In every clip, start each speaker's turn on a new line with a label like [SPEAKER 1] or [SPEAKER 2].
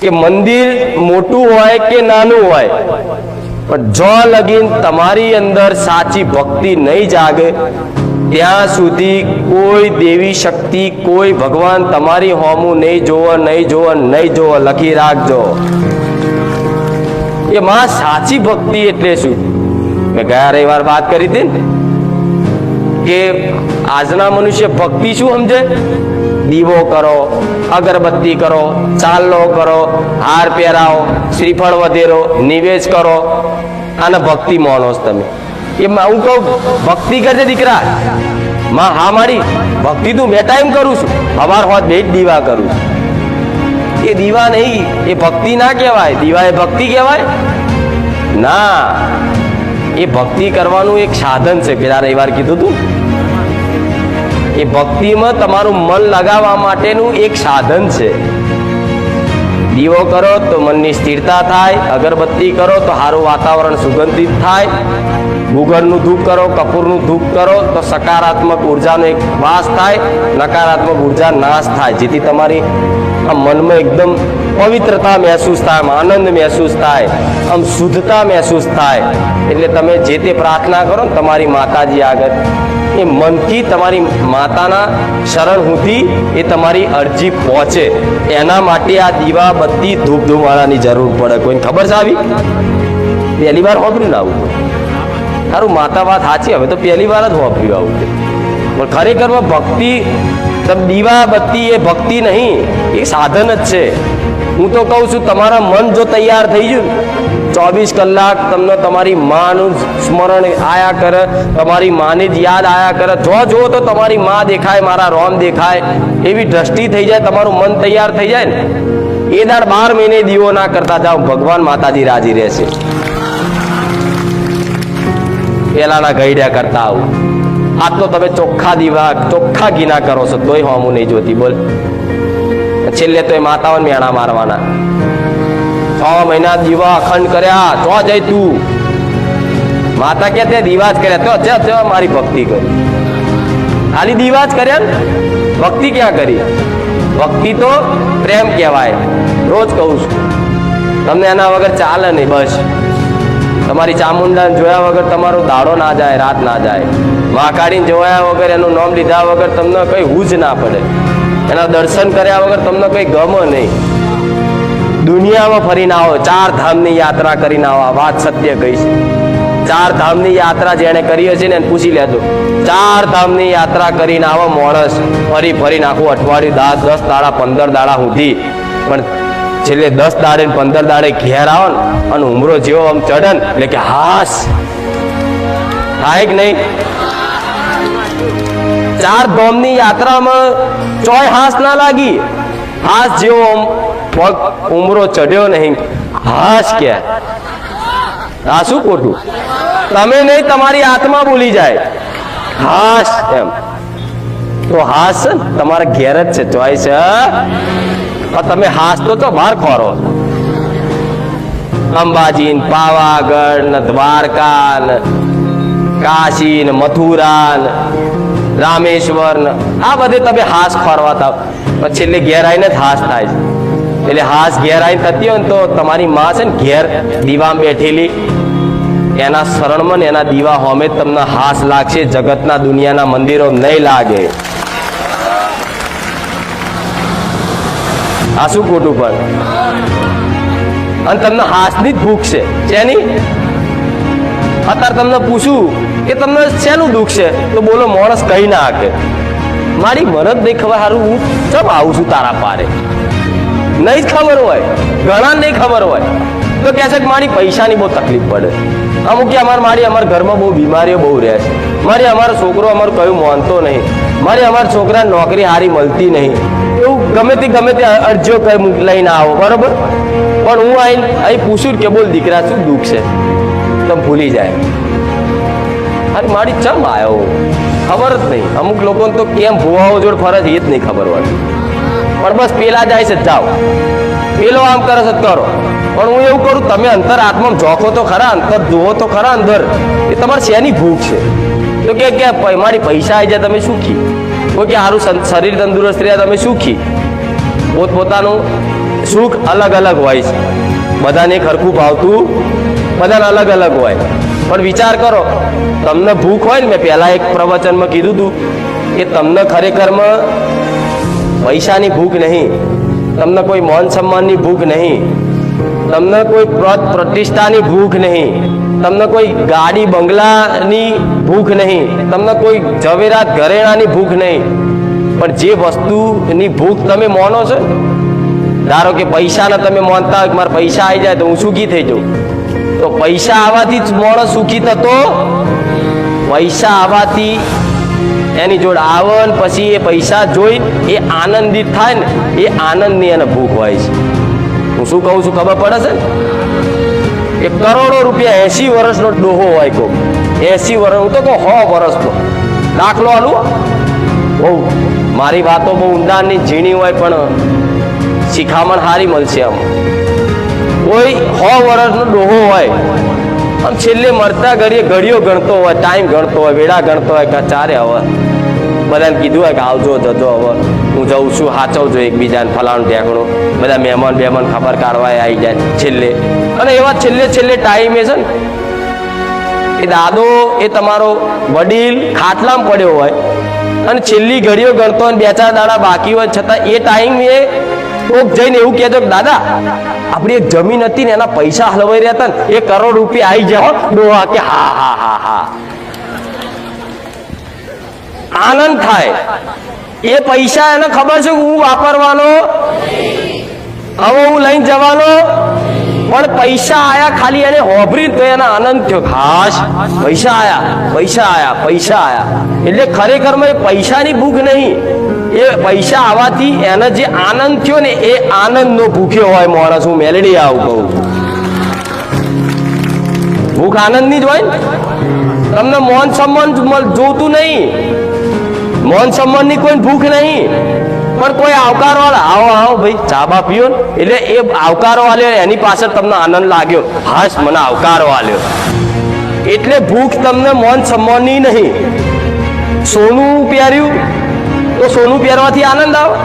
[SPEAKER 1] કે મંદિર મોટું હોય કે નાનું હોય. પણ જો લગીન તમારી અંદર સાચી ભક્તિ નહીં જાગે, ત્યાં સુધી કોઈ દેવી શક્તિ, કોઈ ભગવાન તમારી હોમું નહીં જોવો નહીં જોવો નહીં જોવો, લખી રાખજો. એ માં સાચી ભક્તિ એટલે શું? મેં ગયા રવિવાર વાત કરી હતી કે આજના મનુષ્ય ભક્તિ શું સમજે? દીવો કરો, અગરબત્તી કરો ચાલો કરો, હાર પહેરાવો, શ્રીફળ વધેરો નિવેશ કરો. અને ભક્તિ છો તમે. એ હું કહું, ભક્તિ કરજે દીકરા. માં હા મારી ભક્તિ તું બે ટાઈમ કરું છું. અવાર હોત બે જ દીવા કરું છું. એ દીવા નહીં, એ ભક્તિ ના કહેવાય. દીવા એ ભક્તિ કહેવાય? ના. એ ભક્તિ કરવાનું એક સાધન છે. પેલા રવિવાર કીધું તું. એ ભક્તિમાં તમારું મન લગાવવા માટેનું એક સાધન છે. દીવો કરો તો મનની સ્થિરતા થાય, અગરબત્તી કરો તો સારું વાતાવરણ સુગંધિત થાય. ગુગળનું ધૂપ કરો, કપૂરનું ધૂપ કરો, તો સકારાત્મક ઉર્જાનો એક વાસ થાય, નકારાત્મક ઊર્જા નાશ થાય, જેથી તમારી આ મનમાં એકદમ પવિત્રતા મહેસૂસ થાય આનંદ મહેસૂસ થાય, આમ શુદ્ધતા મહેસૂસ થાય. એટલે તમે જે તે પ્રાર્થના કરો તમારી માતાજી આગળ, એ મનથી તમારી માતાના શરણ હુંથી એ તમારી અરજી પહોંચે. એના માટે આ દીવા, બત્તી, ધૂપ ધૂમાળાની જરૂર પડે. કોઈને ખબર છે આવી? પહેલી વાર ને આવું? તારું માતા વાત સાચી, હવે તો પહેલી વાર જ વાપર્યું આવું પણ ખરેખરમાં ભક્તિ દીવા બત્તી એ ભક્તિ નહીં, એ સાધન જ છે. હું તો કહું છું, તમારા મન જો તૈયાર થઈ ગયું ચોવીસ કલાક તમને તમારી માનું સ્મરણ આયા કરે, તમારી માની જ યાદ આયા કરે. જો જો તો તમારી માં દેખાય, મારા રોમ દેખાય, એવી દ્રષ્ટિ થઈ જાય, તમારું મન તૈયાર થઈ જાય ને. એ દાડ બાર મહિને દીવો ના કરતા જાઓ, ભગવાન માતાજી રાજી રહેશે. પેલાના ગઈડ્યા કરતા આવું. આ તો તમે ચોખ્ખા દીવા ચોખ્ખા ગીના કરો છો, તોય હોમું નહીં જોતી. બોલ. છેલ્લે તો એ માતાઓને મેણા મારવાના. છ મહિના દીવા અખંડ કર્યા, તો જઈ તું. માતા કે તે દીવા જ કર્યા, તો જ મારી ભક્તિ કરી. ખાલી દીવા જ કર્યા ને? ભક્તિ ક્યાં કરી? ભક્તિ તો પ્રેમ કહેવાય. રોજ કહું છું. તમને એના વગર ચાલે નહીં, બસ. તમારી ચામુંડાને જોયા વગર તમારો દાડો ના જાય, રાત ના જાય. મહાકાળીને જોયા વગર એનું નામ લીધા વગર તમને કઈ હુજ ના પડે. એના દર્શન કર્યા વગર તમને કઈ ગમે નહીં. દુનિયામાં ફરીને આવો, ચાર ધામની યાત્રા કરીને આવો વાત સત્ય કહી છે ચાર ધામની યાત્રા જેણે કરી હશે ને પૂછી લેજો. ચાર ધામની યાત્રા કરીને આવો માણસ ફરી ફરી નાખું અઠવાડિયું, દસ દસ દાડા, પંદર દાડા સુધી. પણ છેલ્લે દસ દાડે પંદર દાડે ઘેર આવો ને અને ઉમરો જેવો આમ ચડે ને, એટલે કે હાસ. થાય કે નહીં? ચાર ધોમની યાત્રામાં ચોય હાસ ના લાગી. હાસ જેવો આમ પગ ઉમરો ચડ્યો નહીં હાસ કે. આ શું ખોટું? તમે નહીં, તમારી આત્મા બોલી જાય. હાસ એમ. તો છે તમારા ઘેર જ છે ચોઈસ તમે હાસતો તો બહાર ખોરો. અંબાજી ને પાવાગઢ ને દ્વારકા ને કાશી ને મથુરા ને રામેશ્વર ને, આ બધે તમે હાસ ખોરવા થાવ. પછી છેલ્લે ઘેર આવીને જ હાસ થાય છે. એટલે હાસ ઘેર થતી હોય ને તો તમારી માં છે ને ઘેર દીવામાં બેઠેલી. એના શરણમાં ને એના દીવા હોમે તમને હાસ લાગશે. જગતના દુનિયાના મંદિરો નહીં લાગે. આ શું ખોટું પણ અને તમને હાસની જ ભૂખ છે. શેની અત્યારે તમને પૂછું કે તમને શેનું દુઃખ છે? તો બોલો, માણસ કહી ના શકે મારી મરદ નહીં ખબર સારું હું ચમ આવું છું તારા પારે? નહીં જ ખબર હોય. ઘણા નહીં ખબર હોય. તો કહે છે કે મારી પૈસાની બહુ તકલીફ પડે. અમુક કે અમારે મારી અમારા ઘરમાં બહુ બીમારીઓ બહુ રહે છે. મારી અમારો છોકરો અમારું કયું માનતો નહીં. મારી અમારા છોકરાને નોકરી સારી મળતી નહીં. ગમે તે ગમે તે અરજીઓ લઈને આવો, બરોબર? પણ હું અહીં અહીં પૂછું કે બોલ, દીકરા, શું દુઃખ છે? તમે ભૂલી જાય. અરે મારી ચમ આવ્યો ખબર જ નહીં. અમુક લોકોને તો કેમ ભુવાઓ જોડે ફરજ એ જ નહીં ખબર હોય. પણ બસ પેલા જાય છે, જાઓ. પેલો આમ કરે છે, કરો. પણ હું એવું કરું, તમે અંતર આત્મા જોખો તો ખરા, અંતર જુઓ તો ખરા, અંદર. એ તમારે શેની ભૂખ છે? તો કે મારી પૈસા આવી જાય, તમે સુખી કોઈ કે સારું શરીર તંદુરસ્ત રહ્યા, તમે સુખી પોતપોતાનું સુખ અલગ અલગ હોય છે. બધાને ખરખું ભાવતું બધાને અલગ અલગ હોય. પણ વિચાર કરો, તમને ભૂખ હોય ને મેં પહેલાં એક પ્રવચનમાં કીધું હતું કે તમને ખરેખરમાં પૈસાની ભૂખ નહીં, તમને કોઈ માન સન્માનની ભૂખ નહીં, તમને કોઈ પ્રતિષ્ઠાની ભૂખ નહીં, તમને કોઈ ગાડી બંગલાની ભૂખ નહીં, તમને કોઈ ઝવેરાત ઘરેણાની ભૂખ નહીં. પણ જે વસ્તુની ભૂખ તમે માનો છો, ધારો કે પૈસાને તમે માનતા હોય કે મારા પૈસા આવી જાય તો હું સુખી થઈ જાઉં. તો પૈસા આવવાથી જ માણસ સુખી થતો? પૈસા આવવાથી એની જોડે આવે ને પછી એ પૈસા જોઈ એ આનંદિત થાય ને, એ આનંદની એને ભૂખ હોય છે. હું શું કહું છું ખબર પડે છે એ કરોડો રૂપિયા એસી વર્ષનો ડોહો હોય કોક. એસી વર્ષ હું તો કહું સો વર્ષનો. દાખલો આલું બહુ મારી વાતો બહુ ઊંડાણની ઝીણી હોય પણ શિખામણ સારી મળશે આમ. કોઈ સો વર્ષનો ડોહો હોય, આમ છેલ્લે મરતા ઘડીએ ઘડીઓ ગણતો હોય, ટાઈમ ગણતો હોય, વેળા ગણતો હોય, કે ચારે હવે. બધાને કીધું હોય કે આવજો જજો હવે. હું જઉં છું, હાચવજો એકબીજાને, ફલાણું ઢેકણું. બધા મહેમાન બેમાન ખબર કાઢવા આવી જાય છેલ્લે. અને એવા છેલ્લે છેલ્લે ટાઈમે છે ને, એ દાદો, એ તમારો વડીલ ખાટલામાં પડ્યો હોય અને છેલ્લી ઘડીઓ ગણતો અને બે ચાર દાડા બાકી હોય, છતાં એ ટાઈમ કોક જઈને એવું કહેતો કે, દાદા, આપણી એક જમીન હતી ને એના પૈસા હલવાઈ રહ્યા હતા ને, એ કરોડ રૂપિયા આવી હો." ડોહા કે, હા હા હા હા. આનંદ થાય. એ પૈસા એને ખબર છે હું વાપરવાનો? હવે હું લઈને જવાનો? પણ પૈસા આયા ખાલી એને હોભરી તો એના આનંદ થયો. ખાસ. પૈસા આયા પૈસા આયા પૈસા આયા. એટલે ખરેખર એ પૈસાની ભૂખ નહીં. એ પૈસા આવવાથી એને જે આનંદ થયો ને એ આનંદનો ભૂખ્યો હોય માણસ. હું મેલેડી આવું કહું. ભૂખ આનંદની જ હોય તમને મોન સન્માન જોતું નહીં. મોન સન્માનની કોઈ ભૂખ નહીં. પણ કોઈ આવકાર વાળા આવો આવો ભાઈ, ચા બા પીઓ એટલે એ આવકારો વાળ્યો એની પાછળ તમને આનંદ લાગ્યો. હાશ, મને આવકારો વાળ્યો એટલે ભૂખ તમને મન સન્માનની નહીં. સોનું પહેર્યું, તો સોનું પહેરવાથી આનંદ આવે.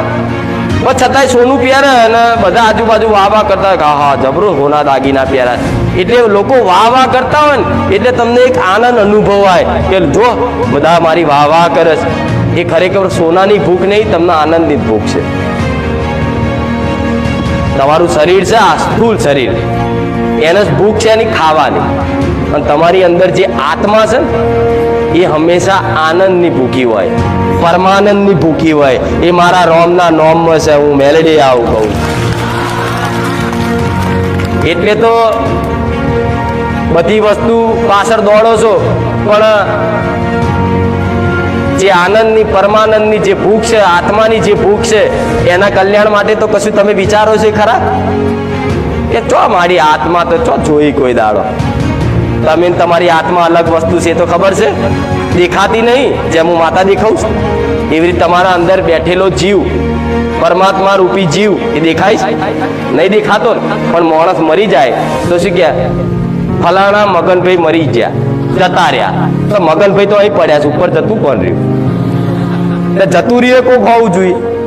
[SPEAKER 1] પણ છતાંય સોનું પહેરે અને બધા આજુબાજુ વાહ વાહ કરતા હા હા જબરો સોના દાગીના પહેરા. એટલે લોકો વાહ વાહ કરતા હોય ને, એટલે તમને એક આનંદ અનુભવાય કે, જો, બધા મારી વાહ વાહ કરે છે. એ ખરેખર સોનાની ભૂખ નહીં, તમને આનંદની ભૂખ છે. તમારું શરીર છે, આ સ્થૂલ શરીર. એને ભૂખ છે, એની ખાવાની. અને તમારી અંદર જે આત્મા છે એ હંમેશા આનંદની ભૂખી હોય. પરમાનંદની ભૂખી હોય. એ મારા રોમના નોમમાં છે, હું મેલેડી આવું કહું. એટલે તો બધી વસ્તુ પાછળ દોડો છો, પણ જે આનંદની, પરમાનંદની જે ભૂખ છે, આત્માની જે ભૂખ છે, એના કલ્યાણ માટે તો કશું તમે વિચારો છે ખરા? કે ચો મારી આત્મા તો ચો જોઈ કોઈ દાડો? તમે તમારી આત્મા અલગ વસ્તુ છે તો ખબર છે? દેખાતી નહીં, જેમ હું માતા દેખાઉં છું. એવી રીતે તમારા અંદર બેઠેલો જીવ, પરમાત્મા રૂપી જીવ, એ દેખાય છે? નહીં દેખાતો પણ માણસ મરી જાય. તો શું કે ફલાણા મગનભાઈ મરી ગયા, જતા રહ્યા. તો મગનભાઈ તો અહીં પડ્યા છે, ઉપર જતું કોણ રહ્યું? એટલે જતું રહ્યું કોક હોવું જોઈએ.